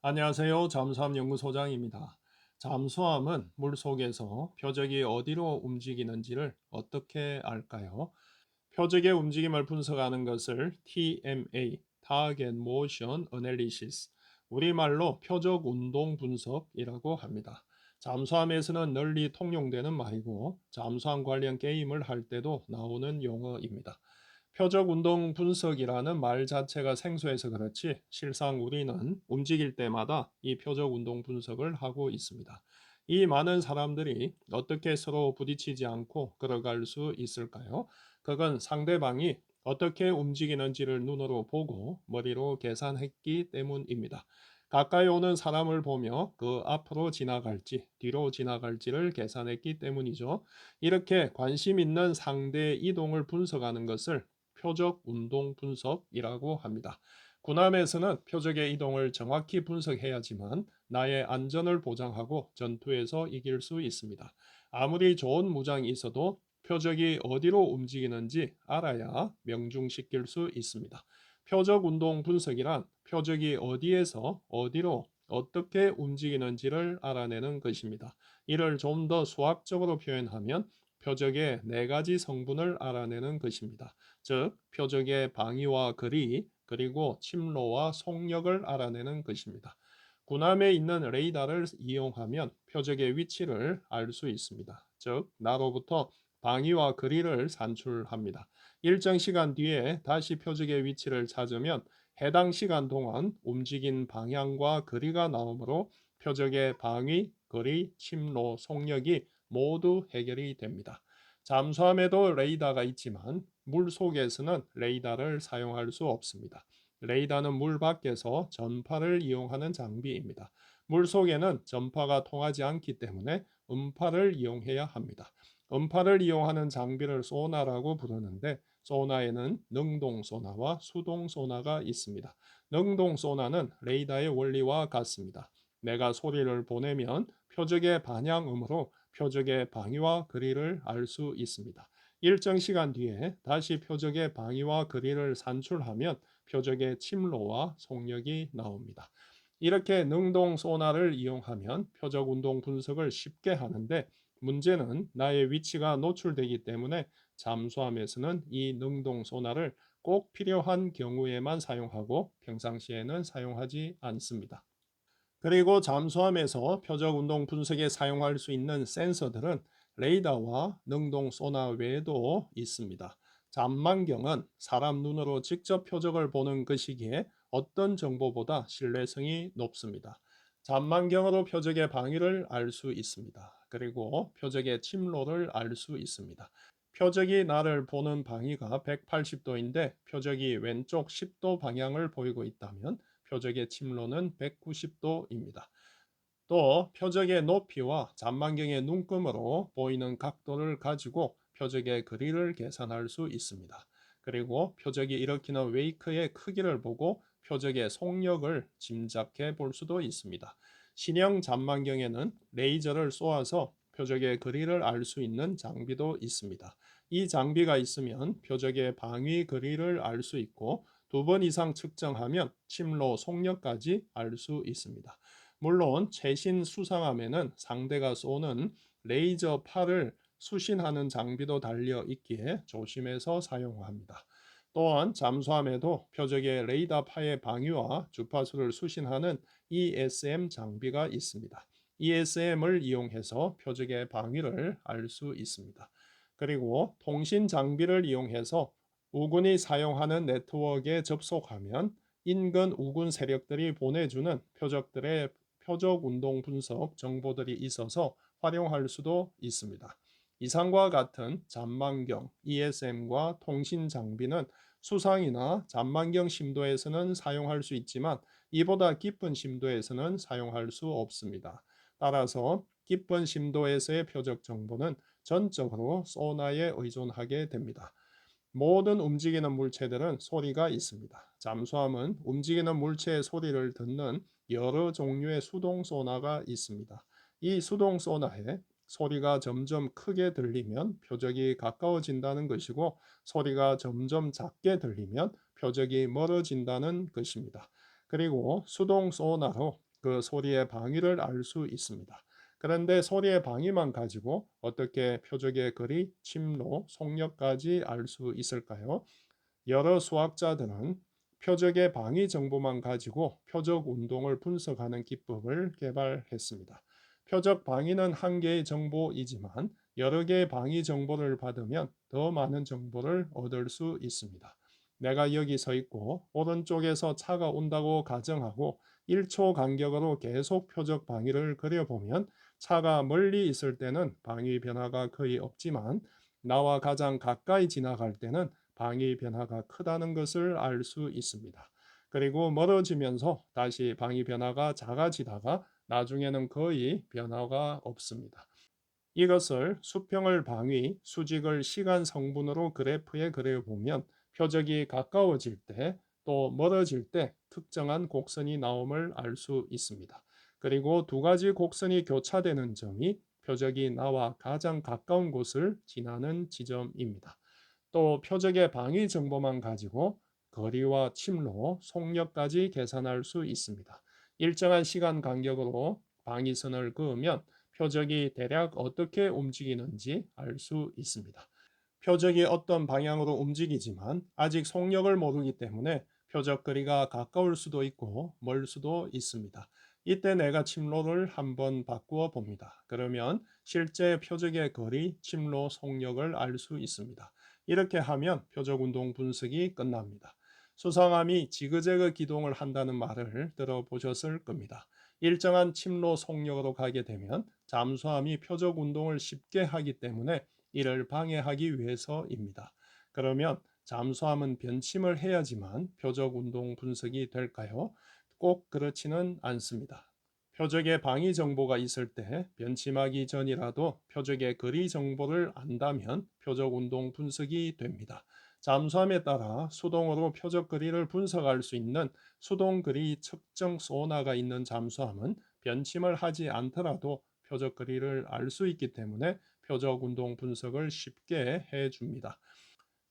안녕하세요. 잠수함 연구소장입니다. 잠수함은 물 속에서 표적이 어디로 움직이는지를 어떻게 알까요? 표적의 움직임을 분석하는 것을 TMA, Target Motion Analysis, 우리말로 표적 운동 분석이라고 합니다. 잠수함에서는 널리 통용되는 말이고 잠수함 관련 게임을 할 때도 나오는 용어입니다. 표적 운동 분석이라는 말 자체가 생소해서 그렇지 실상 우리는 움직일 때마다 이 표적 운동 분석을 하고 있습니다. 이 많은 사람들이 어떻게 서로 부딪히지 않고 걸어갈 수 있을까요? 그건 상대방이 어떻게 움직이는지를 눈으로 보고 머리로 계산했기 때문입니다. 가까이 오는 사람을 보며 그 앞으로 지나갈지 뒤로 지나갈지를 계산했기 때문이죠. 이렇게 관심 있는 상대 이동을 분석하는 것을 표적 운동 분석이라고 합니다. 군함에서는 표적의 이동을 정확히 분석해야지만 나의 안전을 보장하고 전투에서 이길 수 있습니다. 아무리 좋은 무장이 있어도 표적이 어디로 움직이는지 알아야 명중시킬 수 있습니다. 표적 운동 분석이란 표적이 어디에서 어디로 어떻게 움직이는지를 알아내는 것입니다. 이를 좀 더 수학적으로 표현하면 표적의 네 가지 성분을 알아내는 것입니다. 즉, 표적의 방위와 거리, 그리고 침로와 속력을 알아내는 것입니다. 군함에 있는 레이더를 이용하면 표적의 위치를 알 수 있습니다. 즉, 나로부터 방위와 거리를 산출합니다. 일정 시간 뒤에 다시 표적의 위치를 찾으면 해당 시간 동안 움직인 방향과 거리가 나오므로 표적의 방위, 거리, 침로, 속력이 모두 해결이 됩니다. 잠수함에도 레이더가 있지만 물 속에서는 레이더를 사용할 수 없습니다. 레이더는 물 밖에서 전파를 이용하는 장비입니다. 물 속에는 전파가 통하지 않기 때문에 음파를 이용해야 합니다. 음파를 이용하는 장비를 소나라고 부르는데 소나에는 능동 소나와 수동 소나가 있습니다. 능동 소나는 레이더의 원리와 같습니다. 내가 소리를 보내면 표적의 반향음으로 표적의 방위와 거리를 알 수 있습니다. 일정 시간 뒤에 다시 표적의 방위와 거리를 산출하면 표적의 침로와 속력이 나옵니다. 이렇게 능동 소나를 이용하면 표적 운동 분석을 쉽게 하는데 문제는 나의 위치가 노출되기 때문에 잠수함에서는 이 능동 소나를 꼭 필요한 경우에만 사용하고 평상시에는 사용하지 않습니다. 그리고 잠수함에서 표적 운동 분석에 사용할 수 있는 센서들은 레이더와 능동 소나 외에도 있습니다. 잠만경은 사람 눈으로 직접 표적을 보는 것이기에 어떤 정보보다 신뢰성이 높습니다. 잠만경으로 표적의 방위를 알 수 있습니다. 그리고 표적의 침로를 알 수 있습니다. 표적이 나를 보는 방위가 180도인데 표적이 왼쪽 10도 방향을 보이고 있다면 표적의 침로는 190도입니다. 또 표적의 높이와 잔망경의 눈금으로 보이는 각도를 가지고 표적의 거리를 계산할 수 있습니다. 그리고 표적이 일으키는 웨이크의 크기를 보고 표적의 속력을 짐작해 볼 수도 있습니다. 신형 잔망경에는 레이저를 쏘아서 표적의 거리를 알 수 있는 장비도 있습니다. 이 장비가 있으면 표적의 방위 거리를 알 수 있고 두 번 이상 측정하면 침로 속력까지 알 수 있습니다. 물론 최신 수상함에는 상대가 쏘는 레이저 팔을 수신하는 장비도 달려 있기에 조심해서 사용합니다. 또한 잠수함에도 표적의 레이더 파의 방위와 주파수를 수신하는 ESM 장비가 있습니다. ESM을 이용해서 표적의 방위를 알 수 있습니다. 그리고 통신 장비를 이용해서 우군이 사용하는 네트워크에 접속하면 인근 우군 세력들이 보내주는 표적들의 표적 운동 분석 정보들이 있어서 활용할 수도 있습니다. 이상과 같은 잠만경, ESM과 통신 장비는 수상이나 잠만경 심도에서는 사용할 수 있지만 이보다 깊은 심도에서는 사용할 수 없습니다. 따라서 깊은 심도에서의 표적 정보는 전적으로 소나에 의존하게 됩니다. 모든 움직이는 물체들은 소리가 있습니다. 잠수함은 움직이는 물체의 소리를 듣는 여러 종류의 수동 소나가 있습니다. 이 수동 소나에 소리가 점점 크게 들리면 표적이 가까워진다는 것이고 소리가 점점 작게 들리면 표적이 멀어진다는 것입니다. 그리고 수동 소나로 그 소리의 방위를 알 수 있습니다. 그런데 소리의 방위만 가지고 어떻게 표적의 거리, 침로, 속력까지 알 수 있을까요? 여러 수학자들은 표적의 방위 정보만 가지고 표적 운동을 분석하는 기법을 개발했습니다. 표적 방위는 한 개의 정보이지만 여러 개의 방위 정보를 받으면 더 많은 정보를 얻을 수 있습니다. 내가 여기 서 있고 오른쪽에서 차가 온다고 가정하고 1초 간격으로 계속 표적 방위를 그려보면 차가 멀리 있을 때는 방위 변화가 거의 없지만 나와 가장 가까이 지나갈 때는 방위 변화가 크다는 것을 알 수 있습니다. 그리고 멀어지면서 다시 방위 변화가 작아지다가 나중에는 거의 변화가 없습니다. 이것을 수평을 방위, 수직을 시간 성분으로 그래프에 그려보면 표적이 가까워질 때 또 멀어질 때 특정한 곡선이 나옴을 알 수 있습니다. 그리고 두 가지 곡선이 교차되는 점이 표적이 나와 가장 가까운 곳을 지나는 지점입니다. 또 표적의 방위 정보만 가지고 거리와 침로, 속력까지 계산할 수 있습니다. 일정한 시간 간격으로 방위선을 그으면 표적이 대략 어떻게 움직이는지 알 수 있습니다. 표적이 어떤 방향으로 움직이지만 아직 속력을 모르기 때문에 표적 거리가 가까울 수도 있고 멀 수도 있습니다. 이때 내가 침로를 한번 바꾸어 봅니다. 그러면 실제 표적의 거리, 침로, 속력을 알 수 있습니다. 이렇게 하면 표적 운동 분석이 끝납니다. 수상함이 지그재그 기동을 한다는 말을 들어보셨을 겁니다. 일정한 침로 속력으로 가게 되면 잠수함이 표적 운동을 쉽게 하기 때문에 이를 방해하기 위해서입니다. 그러면 잠수함은 변침을 해야지만 표적 운동 분석이 될까요? 꼭 그렇지는 않습니다. 표적의 방위 정보가 있을 때 변침하기 전이라도 표적의 거리 정보를 안다면 표적 운동 분석이 됩니다. 잠수함에 따라 수동으로 표적 거리를 분석할 수 있는 수동 거리 측정 소나가 있는 잠수함은 변침을 하지 않더라도 표적 거리를 알 수 있기 때문에 표적 운동 분석을 쉽게 해 줍니다.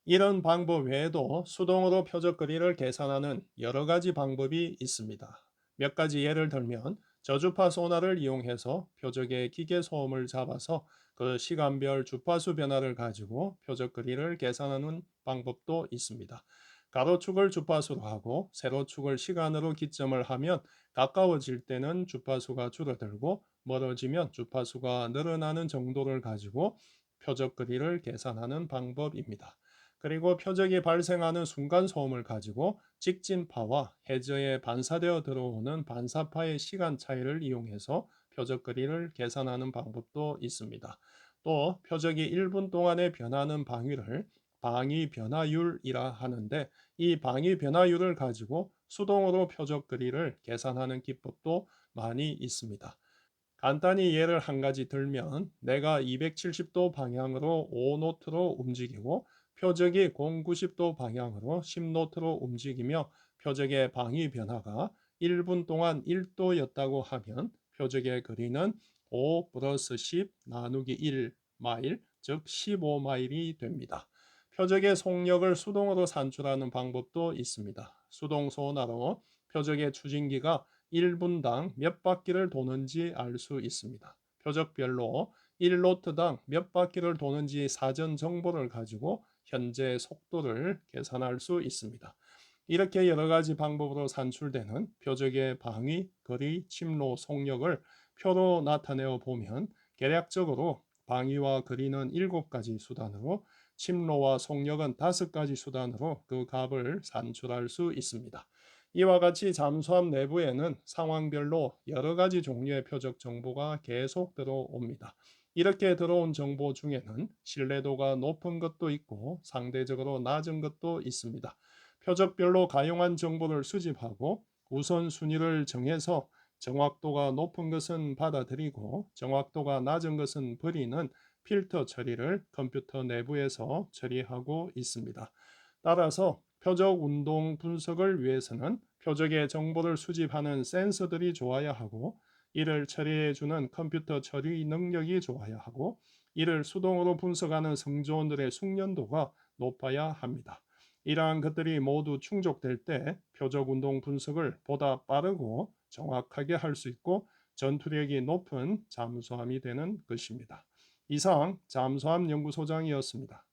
이런 방법 외에도 수동으로 표적 거리를 계산하는 여러 가지 방법이 있습니다. 몇 가지 예를 들면 저주파 소나를 이용해서 표적의 기계 소음을 잡아서 그 시간별 주파수 변화를 가지고 표적 거리를 계산하는 방법도 있습니다. 가로축을 주파수로 하고 세로축을 시간으로 기점을 하면 가까워질 때는 주파수가 줄어들고 멀어지면 주파수가 늘어나는 정도를 가지고 표적 거리를 계산하는 방법입니다. 그리고 표적이 발생하는 순간 소음을 가지고 직진파와 해저에 반사되어 들어오는 반사파의 시간 차이를 이용해서 표적 거리를 계산하는 방법도 있습니다. 또 표적이 1분 동안에 변하는 방위를 방위 변화율이라 하는데 이 방위 변화율을 가지고 수동으로 표적 거리를 계산하는 기법도 많이 있습니다. 간단히 예를 한 가지 들면 내가 270도 방향으로 5노트로 움직이고 표적이 090도 방향으로 10노트로 움직이며 표적의 방위 변화가 1분 동안 1도였다고 하면 표적의 거리는 5 플러스 10 나누기 1 마일, 즉 15마일이 됩니다. 표적의 속력을 수동으로 산출하는 방법도 있습니다. 수동 소나로 표적의 추진기가 1분당 몇 바퀴를 도는지 알 수 있습니다. 표적별로 1노트당 몇 바퀴를 도는지 사전 정보를 가지고 현재 속도를 계산할 수 있습니다. 이렇게 여러 가지 방법으로 산출되는 표적의 방위, 거리, 침로, 속력을 표로 나타내어 보면 계략적으로 방위와 거리는 7가지 수단으로 침로와 속력은 5가지 수단으로 그 값을 산출할 수 있습니다. 이와 같이 잠수함 내부에는 상황별로 여러 가지 종류의 표적 정보가 계속 들어옵니다. 이렇게 들어온 정보 중에는 신뢰도가 높은 것도 있고 상대적으로 낮은 것도 있습니다. 표적별로 가용한 정보를 수집하고 우선순위를 정해서 정확도가 높은 것은 받아들이고 정확도가 낮은 것은 버리는 필터 처리를 컴퓨터 내부에서 처리하고 있습니다. 따라서 표적 운동 분석을 위해서는 표적의 정보를 수집하는 센서들이 좋아야 하고 이를 처리해주는 컴퓨터 처리 능력이 좋아야 하고 이를 수동으로 분석하는 성조원들의 숙련도가 높아야 합니다. 이러한 것들이 모두 충족될 때 표적 운동 분석을 보다 빠르고 정확하게 할 수 있고 전투력이 높은 잠수함이 되는 것입니다. 이상 잠수함 연구소장이었습니다.